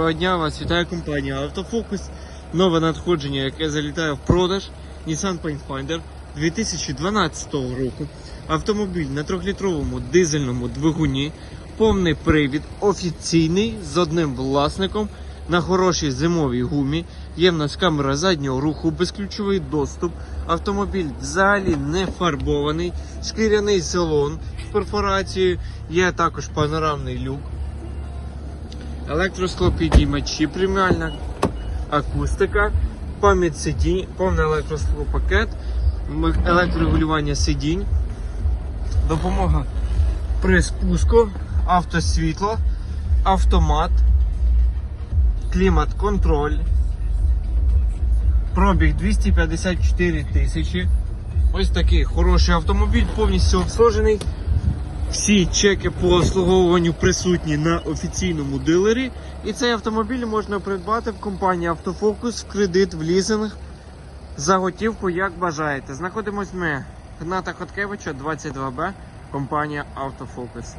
Доброго дня, вас вітає компанія Автофокус. Нове надходження, яке залітає в продаж Nissan Pathfinder 2012 року. Автомобіль на 3-літровому дизельному двигуні, повний привід, офіційний з одним власником на хорошій зимовій гумі. Є в нас камера заднього руху, безключовий доступ. Автомобіль взагалі не фарбований, шкіряний салон з перфорацією, є також панорамний люк. Електросклопідіймачі, преміальна акустика, пам'ять сидінь, повний електросклопакет, електрорегулювання сидінь, допомога при спуску, автосвітло, автомат, клімат-контроль, пробіг 254 тисячі. Ось такий хороший автомобіль, повністю обслужений. Всі чеки по обслуговуванню присутні на офіційному дилері. І цей автомобіль можна придбати в компанії Автофокус в кредит, в лізинг за готівку, як бажаєте. Знаходимось ми Гната Хоткевича, 22Б, компанія Автофокус.